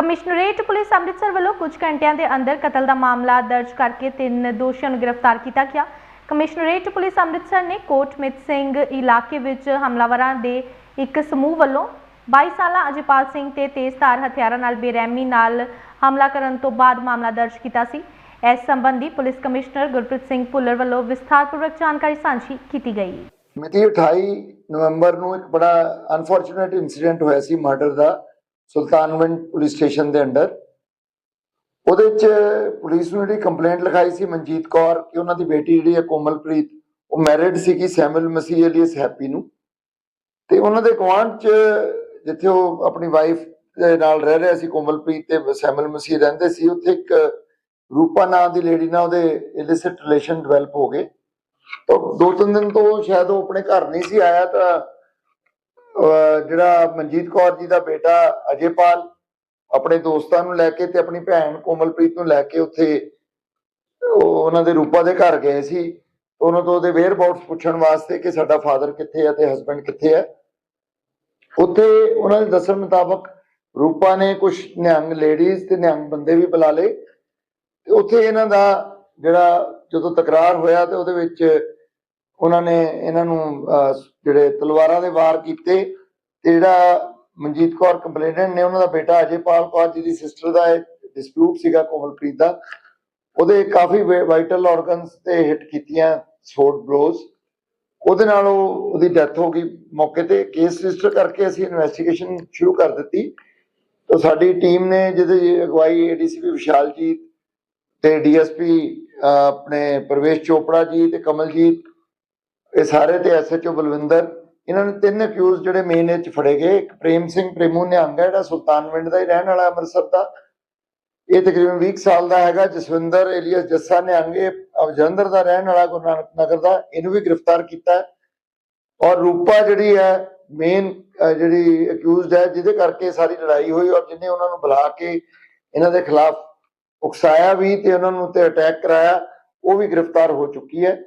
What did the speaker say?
Commissionerate police Amritsar ਵੱਲੋਂ ਕੁਝ ਘੰਟਿਆਂ ਦੇ ਅੰਦਰ ਕਤਲ ਦਾ ਮਾਮਲਾ ਦਰਜ ਕਰਕੇ ਤਿੰਨ ਦੋਸ਼ੀਆਂ ਨੂੰ ਗ੍ਰਿਫਤਾਰ ਕੀਤਾ ਗਿਆ। ਕਮਿਸ਼ਨਰੇਟ ਪੁਲਿਸ ਅੰਮ੍ਰਿਤਸਰ ਨੇ ਕੋਟਮਿਤ ਸਿੰਘ ਇਲਾਕੇ ਵਿੱਚ ਹਮਲਾਵਰਾਂ ਦੇ ਇੱਕ ਸਮੂਹ ਵੱਲੋਂ 22 ਸਾਲਾ ਅਜੇਪਾਲ ਸਿੰਘ ਤੇ ਤੇਜ਼ਧਾਰ ਹਥਿਆਰਾਂ ਨਾਲ ਬੇਰਹਿਮੀ ਨਾਲ ਹਮਲਾ ਕਰਨ ਤੋਂ ਬਾਅਦ ਮਾਮਲਾ ਦਰਜ ਕੀਤਾ ਸੀ। ਇਸ ਸੰਬੰਧੀ ਪੁਲਿਸ ਕਮਿਸ਼ਨਰ ਗੁਰਪ੍ਰੀਤ ਸਿੰਘ ਭੁੱਲਰ ਵੱਲੋਂ ਵਿਸਥਾਰਪੂਰਵਕ ਜਾਣਕਾਰੀ ਸਾਂਝੀ ਕੀਤੀ ਗਈ। ਮਿਤੀ 28 ਨਵੰਬਰ ਨੂੰ ਇੱਕ ਬੜਾ ਅਨਫੋਰਚੂਨੇਟ ਇਨਸੀਡੈਂਟ ਹੋਇਆ ਸੀ ਮਰਡਰ ਦਾ। ਸੁਲਤਾਨਵਿੰਡ ਪੁਲਿਸ ਸਟੇਸ਼ਨ ਦੇ ਅੰਡਰ ਉਹਦੇ ਚ ਪੁਲਿਸ ਨੂੰ ਜਿਹੜੀ ਕੰਪਲੇਂਟ ਲਿਖਾਈ ਸੀ ਮਨਜੀਤ ਕੌਰ ਕਿ ਉਹਨਾਂ ਦੀ ਬੇਟੀ ਜਿਹੜੀ ਹੈ ਕੋਮਲਪ੍ਰੀਤ, ਉਹ ਮੈਰਿਡ ਸੀਗੀ ਸੈਮਲ ਮਸੀਹ ਅਲੀਅਸ ਹੈਪੀ ਨੂੰ। ਤੇ ਉਹਨਾਂ ਦੇ ਗੁਆਂਢ ਚ ਜਿੱਥੇ ਉਹ ਆਪਣੀ ਵਾਈਫ ਦੇ ਨਾਲ ਰਹਿ ਰਿਹਾ ਸੀ, ਕੋਮਲਪ੍ਰੀਤ ਤੇ ਸੈਮਲ ਮਸੀਹ ਰਹਿੰਦੇ ਸੀ, ਉੱਥੇ ਇੱਕ ਰੂਪਾ ਨਾਂ ਦੀ ਲੇਡੀ ਨਾਲ ਉਹਦੇ ਇਲਿਸਿਟ ਰਿਲੇਸ਼ਨ ਡਿਵੈਲਪ ਹੋ ਗਏ। ਤਾਂ ਦੋ ਤਿੰਨ ਦਿਨ ਤੋਂ ਸ਼ਾਇਦ ਉਹ ਆਪਣੇ ਘਰ ਨਹੀਂ ਸੀ ਆਇਆ ਤਾਂ ਜਿਹੜਾ ਮਨਜੀਤ ਕੌਰ ਜੀ ਦਾ ਬੇਟਾ ਅਜੇਪਾਲ ਆਪਣੇ ਦੋਸਤਾਂ ਨੂੰ ਲੈ ਕੇ ਤੇ ਆਪਣੀ ਭੈਣ ਕੋਮਲਪ੍ਰੀਤ ਨੂੰ ਲੈ ਕੇ ਉੱਥੇ ਉਹਨਾਂ ਦੇ ਰੂਪਾ ਦੇ ਘਰ ਗਏ ਸੀ। ਉਹਨਾਂ ਤੋਂ ਉਹਦੇ ਵੇਅਰ ਪੁੱਛਣ ਵਾਸਤੇ ਕਿ ਸਾਡਾ ਫਾਦਰ ਕਿੱਥੇ ਹੈ ਤੇ ਹਸਬੰਡ ਕਿੱਥੇ ਹੈ। ਉੱਥੇ ਉਹਨਾਂ ਦੇ ਦੱਸਣ ਮੁਤਾਬਕ ਰੂਪਾ ਨੇ ਕੁਝ ਨਿਹੰਗ ਲੇਡੀਜ਼ ਤੇ ਨਿਹੰਗ ਬੰਦੇ ਵੀ ਬੁਲਾ ਲਏ। ਤੇ ਉੱਥੇ ਇਹਨਾਂ ਦਾ ਜਿਹੜਾ ਜਦੋਂ ਤਕਰਾਰ ਹੋਇਆ ਤੇ ਉਹਦੇ ਵਿੱਚ ਉਹਨਾਂ ਨੇ ਇਹਨਾਂ ਨੂੰ ਜਿਹੜੇ ਤਲਵਾਰਾਂ ਦੇ ਵਾਰ ਕੀਤੇ ਤੇ ਜਿਹੜਾ ਮਨਜੀਤ ਕੌਰ ਕੰਪਲੇਨੈਂਟ ਨੇ ਉਹਨਾਂ ਦਾ ਬੇਟਾ ਅਜੇਪਾਲ ਕੌਰ ਜਿਹਦੀ ਸਿਸਟਰ ਦਾ ਡਿਸਪਿਊਟ ਸੀਗਾ ਕੋਮਲਪ੍ਰੀਤ ਦਾ, ਉਹਦੇ ਕਾਫੀ ਵਾਈਟਲ ਆਰਗਨਸ ਤੇ ਹਿੱਟ ਕੀਤੀਆਂ ਸ਼ੋਰਟ ਬਲੋਜ਼ ਉਹਦੇ ਨਾਲ ਉਹ, ਉਹਦੀ ਡੈਥ ਹੋ ਗਈ ਮੌਕੇ ਤੇ। ਕੇਸ ਰਜਿਸਟਰ ਕਰਕੇ ਅਸੀਂ ਇਨਵੈਸਟੀਗੇਸ਼ਨ ਸ਼ੁਰੂ ਕਰ ਦਿੱਤੀ। ਤਾਂ ਸਾਡੀ ਟੀਮ ਨੇ ਜਿਹਦੇ ਅਗਵਾਈ ਏਡੀਸੀਪੀ ਵਿਸ਼ਾਲਜੀਤ ਤੇ ਡੀਐਸਪੀ ਆਪਣੇ ਪ੍ਰਵੇਸ਼ ਚੋਪੜਾ ਜੀ ਤੇ ਕਮਲਜੀਤ ਇਹ ਸਾਰੇ ਤੇ ਐਸਐਚਓ ਬਲਵਿੰਦਰ, ਇਹਨਾਂ ਨੇ ਤਿੰਨ ਅਕਿਊਜ਼ ਜਿਹੜੇ ਮੇਨ ਇਹ ਫੜੇ ਗਏ, ਇੱਕ ਪ੍ਰੇਮ ਸਿੰਘ, ਪ੍ਰੇਮੂ ਨਿਹੰਗ ਹੈ, ਜਿਹੜਾ ਸੁਲਤਾਨਵਿੰਡ ਦਾ ਹੀ ਰਹਿਣ ਵਾਲਾ ਅੰਮ੍ਰਿਤਸਰ ਦਾ। ਇਹ ਤਕਰੀਬਨ 20 ਕੁ ਸਾਲ ਦਾ ਹੈਗਾ, ਜਸਵਿੰਦਰ ਏਲੀਅਸ ਜੱਸਾ ਨਿਹੰਗ, ਇਹ ਅਹ ਦਾ ਰਹਿਣ ਵਾਲਾ ਗੁਰੂ ਨਾਨਕ ਨਗਰ ਦਾ, ਇਹਨੂੰ ਵੀ ਗ੍ਰਿਫਤਾਰ ਕੀਤਾ ਹੈ। ਔਰ ਰੂਪਾ ਜਿਹੜੀ ਹੈ ਮੇਨ ਜਿਹੜੀ ਅਕਿਊਜ਼ਡ ਹੈ, ਜਿਹਦੇ ਕਰਕੇ ਸਾਰੀ ਲੜਾਈ ਹੋਈ ਔਰ ਜਿਹਨੇ ਉਹਨਾਂ ਨੂੰ ਬੁਲਾ ਕੇ ਇਹਨਾਂ ਦੇ ਖਿਲਾਫ ਉਕਸਾਇਆ ਵੀ ਤੇ ਉਹਨਾਂ ਨੂੰ ਤੇ ਅਟੈਕ ਕਰਾਇਆ, ਉਹ ਵੀ ਗ੍ਰਿਫਤਾਰ ਹੋ ਚੁੱਕੀ ਹੈ।